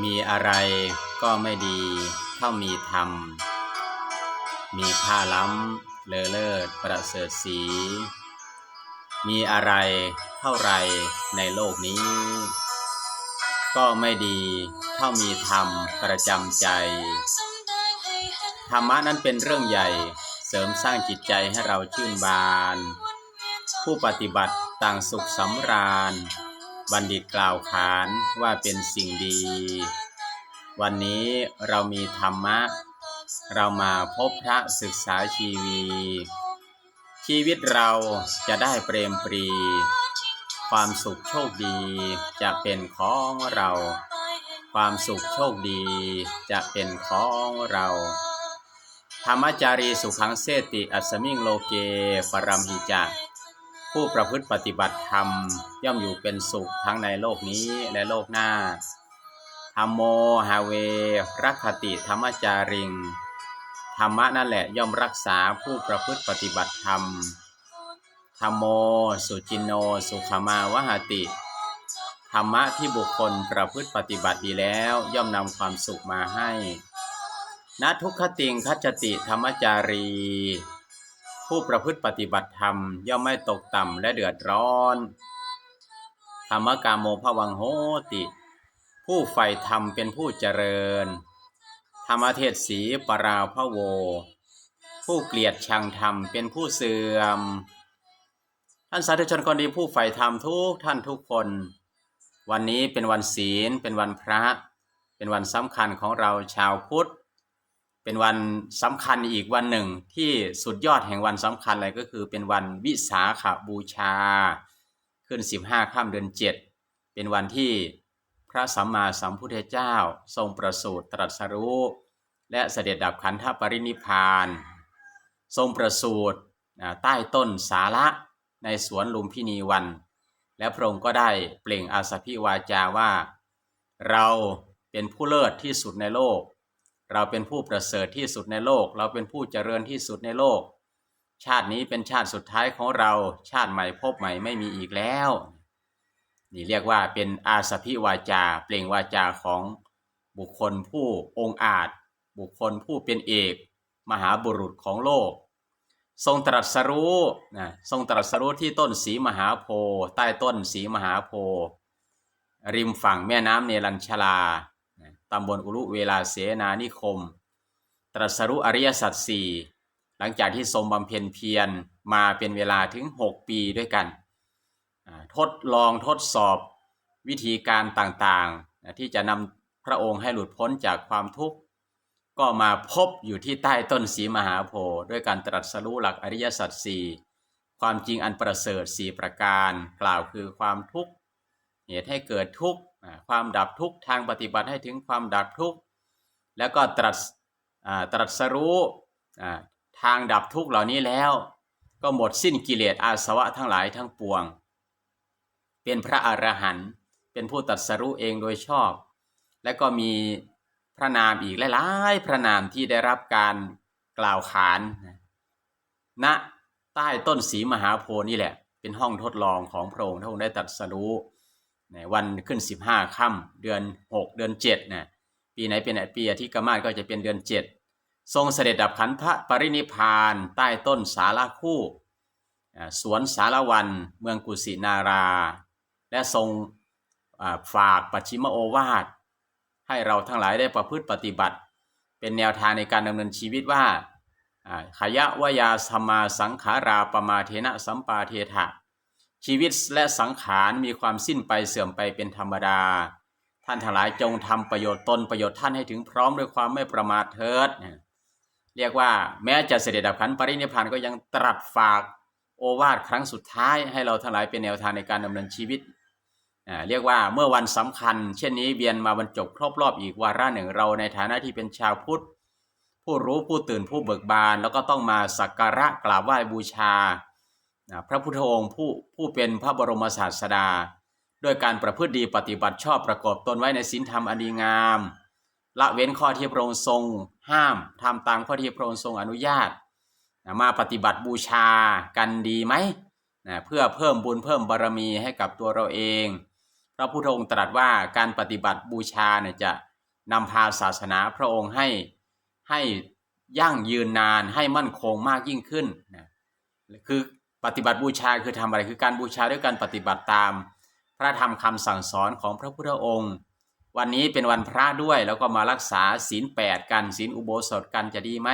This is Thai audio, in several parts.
มีอะไรก็ไม่ดีเท่ามีธรรม มีค่าล้ำเลอเลิศประเสริฐสี มีอะไรเท่าไรในโลกนี้ ก็ไม่ดีเท่ามีธรรมประจำใจ ธรรมะนั้นเป็นเรื่องใหญ่เสริมสร้างจิตใจให้เราชื่นบาน ผู้ปฏิบัติต่างสุขสำราญ บัณฑิตกล่าวขานว่าเป็นสิ่งดี วันนี้เรามีธรรมะ เรามาพบพระศึกษาชีวี ชีวิตเราจะได้เปรมปรี ความสุขโชคดีจะเป็นของเรา ความสุขโชคดีจะเป็นของเราธรรมจารีสุขังเสติอัสมิงโลเกปรัมหิจัก ผู้ประพฤติปฏิบัติธรรม ย่อมอยู่เป็นสุขทั้งในโลกนี้และโลกหน้าธรรมโมฮาเวรักขติธรรมจาริง ธรรมะนั่นแหละย่อมรักษาผู้ประพฤติปฏิบัติธรรม ธรรมโม สุจินโน สุขมาวหติ ธรรมะที่บุคคลประพฤติปฏิบัติดีแล้วย่อมนำความสุขมาให้ณทุกขติงคัจจติธรรมจารี ผู้ประพฤติปฏิบัติธรรม ย่อมไม่ตกต่ำและเดือดร้อนธรรมกามโมภวังโหติ ผู้ใฝ่ธรรมเป็นผู้เจริญ ธรรมเทศสีปราพะโว ผู้เกลียดชังธรรมเป็นผู้เสื่อม ท่านสาธุชนคนดีผู้ใฝ่ธรรมทุกท่านทุกคน วันนี้เป็นวันศีลเป็นวันพระ เป็นวันสำคัญของเราชาวพุทธ เป็นวันสำคัญอีกวันหนึ่ง ที่สุดยอดแห่งวันสำคัญเลยก็คือเป็นวันวิสาขบูชา ขึ้น 15ค่ำเดือน 7 เป็นวันที่พระสัมมาสัมพุทธเจ้า ทรงประสูติตรัสรู้และเสด็จดับขันธปรินิพาน ทรงประสูติใต้ต้นสาระในสวนลุมพินีวัน และพระองค์ก็ได้เปล่งอาสาพิวาจาว่า เราเป็นผู้เลิศที่สุดในโลก เราเป็นผู้ประเสริฐที่สุดในโลก เราเป็นผู้เจริญที่สุดในโลก ชาตินี้เป็นชาติสุดท้ายของเรา ชาติใหม่พบใหม่ไม่มีอีกแล้ว นี่เรียกว่าเป็นอาสพิวาจา เปล่งวาจาของบุคคลผู้องอาจ บุคคลผู้เป็นเอก มหาบุรุษของโลก ทรงตรัสรู้นะทรงตรัสรู้ที่ต้นสีมหาโพใต้ต้นสีมหาโพริมฝั่งแม่น้ำเนรัญชลา ตำบลอุรุเวลาเสนานิคม ตรัสรู้อริยสัจสี่หลังจากที่ทรงบำเพ็ญเพียรมาเป็นเวลาถึง 6 ปีด้วยกัน ทดลองทดสอบวิธีการต่างๆ ที่จะนำพระองค์ให้หลุดพ้นจากความทุกข์ ก็มาพบอยู่ที่ใต้ต้นสีมหาโพธิ์ด้วยการตรัสรู้หลักอริยสัจสี่ความจริงอันประเสริฐสี่ประการ กล่าวคือความทุกข์ เหตุให้เกิดทุกข์ ความดับทุกข์ทางปฏิบัติให้ถึงความดับทุกข์แล้วก็ตรัสตรัสรู้ทางดับทุกข์เหล่านี้แล้ว ก็หมดสิ้นกิเลสอาสวะทั้งหลายทั้งปวง เป็นพระอรหันต์เป็นผู้ตรัสรู้เองโดยชอบ และก็มีพระนามอีกหลายๆพระนามที่ได้รับการกล่าวขานนะณใต้ต้นสีมหาโพนี่แหละ เป็นห้องทดลองของพระองค์ที่องค์ได้ตรัสรู้ วันขึ้น15ค่ำเดือน6เดือน7นะปีไหนเป็นปีอาทิกมาศก็จะเป็นเดือน7ทรงเสด็จดับขันธปรินิพานใต้ต้นสาราคู่ สวนสารวันเมืองกุสินารา และทรงฝากปัจฉิมโอวาท ให้เราทั้งหลายได้ประพฤติปฏิบัติ เป็นแนวทางในการดำเนินชีวิตว่าขยะวยาสมมาสังขาราปมาเทนะสัมปาเทถะ ชีวิตและสังขารมีความสิ้นไปเสื่อมไปเป็นธรรมดา ท่านทั้งหลายจงทำประโยชน์ตนประโยชน์ท่านให้ถึงพร้อมด้วยความไม่ประมาทเถิด เรียกว่าแม้จะเสด็จดับขันปรินิพพานก็ยังตรัสฝากโอวาทครั้งสุดท้ายให้เราทั้งหลายเป็นแนวทางในการดำเนินชีวิต เรียกว่าเมื่อวันสำคัญ เช่นนี้เวียนมาบรรจบครบรอบอีกวาระหนึ่งเราในฐานะที่เป็นชาวพุทธ ผู้รู้ผู้ตื่นผู้เบิกบาน แล้วก็ต้องมาสักการะกราบไหว้บูชา พระพุทธองค์ผู้ผู้เป็นพระบรมศาสดา ด้วยการประพฤติดีปฏิบัติชอบประกอบตนไว้ในศีลธรรมอันดีงาม ละเว้นข้อที่พระองค์ทรง ห้ามทำตามข้อที่พระองค์ทรงอนุญาตมาปฏิบัติบูชากันดีไหมนะเพื่อเพิ่มบุญเพิ่มบารมีให้กับตัวเราเอง พระพุทธองค์ตรัสว่าการปฏิบัติบูชาเนี่ยจะนำพาศาสนาพระองค์ให้ให้ยั่งยืนนานให้มั่นคงมากยิ่งขึ้นนะคือ ปฏิบัติบูชาคือทำอะไรคือการบูชาด้วยการปฏิบัติตาม พระธรรมคำสั่งสอนของพระพุทธองค์ วันนี้เป็นวันพระด้วยแล้วก็มารักษาศีลแปดกันศีลอุโบสถกันจะดีไหม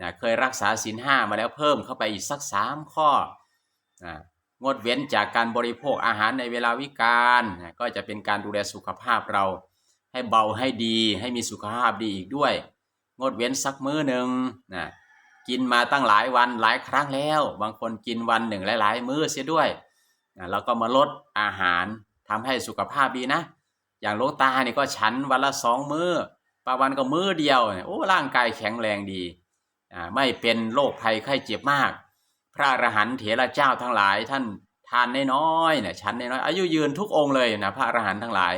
นะเคยรักษาศีลห้ามาแล้วเพิ่มเข้าไปอีกสักสามข้อนะงดเว้นจากการบริโภคอาหารในเวลาวิกาลนะก็จะเป็นการดูแลสุขภาพเรา ให้เบาให้ดีให้มีสุขภาพดีอีกด้วย งดเว้นสักมื้อหนึ่งนะ กินมาตั้งหลายวันหลายครั้งแล้ว บางคนกินวันหนึ่งหลาย ๆ มื้อเสียด้วยนะเราก็มาลดอาหารทำให้สุขภาพดีนะ อย่างหลวงตาเนี่ยก็ฉันวันละสองมื้อบาวันก็มื้อเดียวโอ้ร่างกายแข็งแรงดีอ่าไม่เป็นโรคภัยไข้เจ็บมาก พระอรหันต์เถระเจ้าทั้งหลายท่านทานน้อยๆเนี่ยฉันน้อยอายุยืนทุกองค์เลยนะพระอรหันต์ทั้งหลาย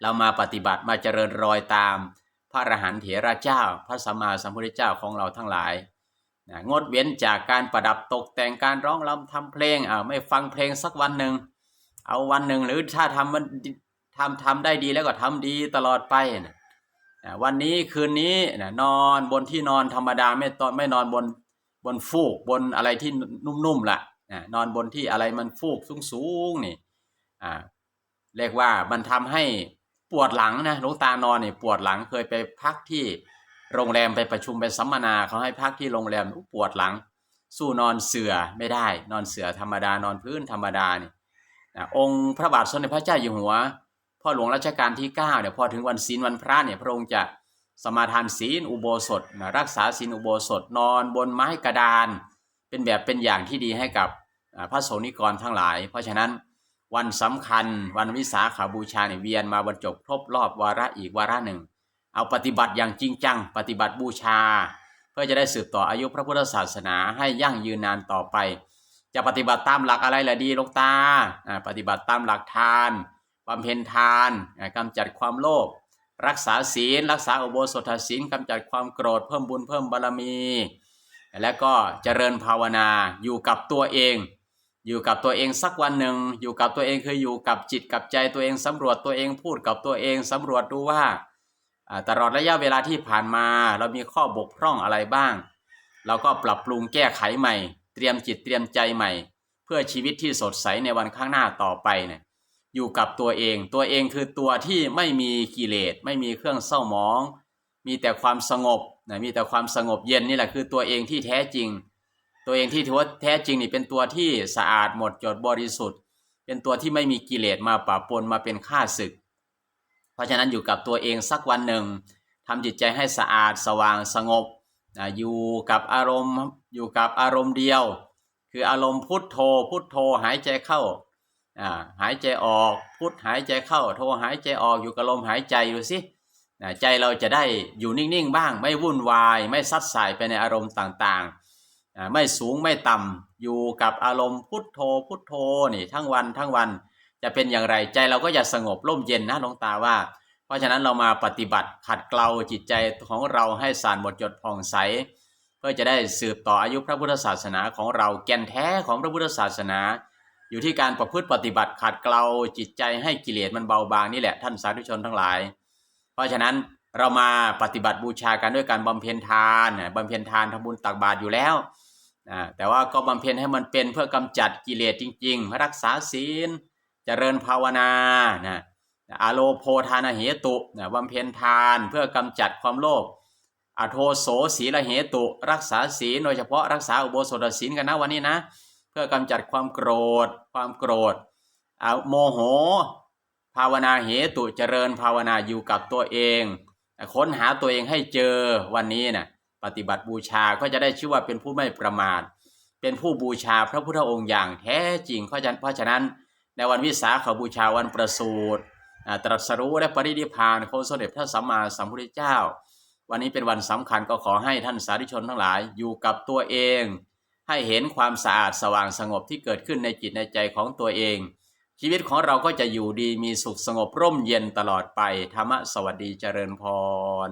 เรามาปฏิบัติมาเจริญรอยตาม พระอรหันต์เถระเจ้า พระสัมมาสัมพุทธเจ้าของเราทั้งหลายนะงดเว้นจากการประดับตกแต่งการร้องรำทำเพลงอ่าไม่ฟังเพลงสักวันหนึ่งเอาวันหนึ่งหรือถ้าทำมันทำทำได้ดีแล้วก็ทำดีตลอดไปนะวันนี้คืนนี้นะนอนบนที่นอนธรรมดาไม่ตอนไม่นอนบนบนฟูกบนอะไรที่นุ่มๆล่ะนะนอนบนที่อะไรมันฟูกสูงๆนี่อ่าเรียกว่ามันทำให้ ปวดหลังนะหลวงตานอนเนี่ยปวดหลังเคยไปพักที่โรงแรมไปประชุมไปสัมมนาเขาให้พักที่โรงแรมปวดหลัง สู้นอนเสือไม่ได้ นอนเสือธรรมดานอนพื้นธรรมดานี่นะองค์พระบาทสมเด็จพระเจ้าอยู่หัวพ่อหลวงรัชกาลที่9เนี่ยพอถึงวันศีลวันพระเนี่ยพระองค์จะสมาทานศีลอุโบสถนะรักษาศีลอุโบสถนอนบนไม้กระดาน เป็นแบบเป็นอย่างที่ดีให้กับพระสงฆ์นิกรทั้งหลาย เพราะฉะนั้น วันสำคัญ วันวิสาขาบูชาเนี่ยเวียนมาบรรจบครบรอบวาระอีกวาระหนึ่ง เอาปฏิบัติอย่างจริงจัง ปฏิบัติบูชา เพื่อจะได้สืบต่ออายุพระพุทธศาสนาให้ยั่งยืนนานต่อไป จะปฏิบัติตามหลักอะไรล่ะดีลวงตาปฏิบัติตามหลักทานบำเพ็ญทานอ่ากำจัดความโลภรักษาศีล รักษาอุโบสถศีลกำจัดความโกรธเพิ่มบุญเพิ่มบารมี และก็เจริญภาวนาอยู่กับตัวเอง อยู่กับตัวเองสักวันหนึ่งอยู่กับตัวเองคืออยู่กับจิตกับใจตัวเองสำรวจตัวเองพูดกับตัวเองสำรวจดูว่าอ่าตลอดระยะเวลาที่ผ่านมา เรามีข้อบกพร่องอะไรบ้าง เราก็ปรับปรุงแก้ไขใหม่ เตรียมจิตเตรียมใจใหม่ เพื่อชีวิตที่สดใสในวันข้างหน้าต่อไปเนี่ยอยู่กับตัวเอง ตัวเองคือตัวที่ไม่มีกิเลสไม่มีเครื่องเศร้าหมอง มีแต่ความสงบนะมีแต่ความสงบเย็นนี่แหละคือตัวเองที่แท้จริง ตัวเองที่ถือว่าแท้จริงนี่เป็นตัวที่สะอาดหมดจดบริสุทธิ์ เป็นตัวที่ไม่มีกิเลสมาปะปนมาเป็นข้าศึก เพราะฉะนั้นอยู่กับตัวเองสักวันหนึ่งทำจิตใจให้สะอาดสว่างสงบนะอยู่กับอารมณ์อยู่กับอารมณ์เดียว คืออารมณ์พุทโธ พุทโธหายใจเข้าอ่าหายใจออกพุทหายใจเข้าโธหายใจออกอยู่กับลมหายใจดูสิใจเราจะได้อยู่นิ่งๆบ้าง ไม่วุ่นวายไม่ซัดสายไปในอารมณ์ต่างๆ ไม่สูงไม่ต่ำอยู่กับอารมณ์พุทโธพุทโธนี่ทั้งวันทั้งวันจะเป็นอย่างไรใจเราก็จะสงบร่มเย็นนะหลวงตาว่า เพราะฉะนั้นเรามาปฏิบัติขัดเกลาจิตใจของเราให้สานหมดจดผ่องใส เพื่อจะได้สืบต่ออายุพระพุทธศาสนาของเราแก่นแท้ของพระพุทธศาสนา อยู่ที่การประพฤติปฏิบัติขัดเกลาจิตใจให้กิเลสมันเบาบางนี่แหละท่านสาธุชนทั้งหลาย เพราะฉะนั้นเรามาปฏิบัติบูชากันด้วยการบำเพ็ญทานบำเพ็ญทานทำบุญตักบาตรอยู่แล้ว แต่ว่าก็บำเพ็ญให้มันเป็นเพื่อกำจัดกิเลสจริง ๆ รักษาศีล เจริญภาวนานะอโลโพทานาเหตุนะบำเพ็ญทานเพื่อกำจัดความโลภอโทโสศีละเหตุ รักษาศีลโดยเฉพาะรักษาอุโบสถศีลกันนะวันนี้นะ เพื่อกำจัดความโกรธ ความโกรธโมโห ภาวนาเหตุเจริญภาวนาอยู่กับตัวเอง ค้นหาตัวเองให้เจอวันนี้นะ ปฏิบัติบูชาก็จะได้ชื่อว่าเป็นผู้ไม่ประมาท เป็นผู้บูชาพระพุทธองค์อย่างแท้จริง เพราะฉะนั้นเพราะฉะนั้น ในวันวิสาขบูชาวันประสูติตรัสรู้และปรินิพานของสมเด็จพระสัมมาสัมพุทธเจ้า วันนี้เป็นวันสำคัญก็ขอให้ท่านสาธุชนทั้งหลายอยู่กับตัวเอง ให้เห็นความสะอาดสว่างสงบที่เกิดขึ้นในจิตในใจของตัวเอง ชีวิตของเราก็จะอยู่ดีมีสุขสงบร่มเย็นตลอดไปธรรมะสวัสดีเจริญพร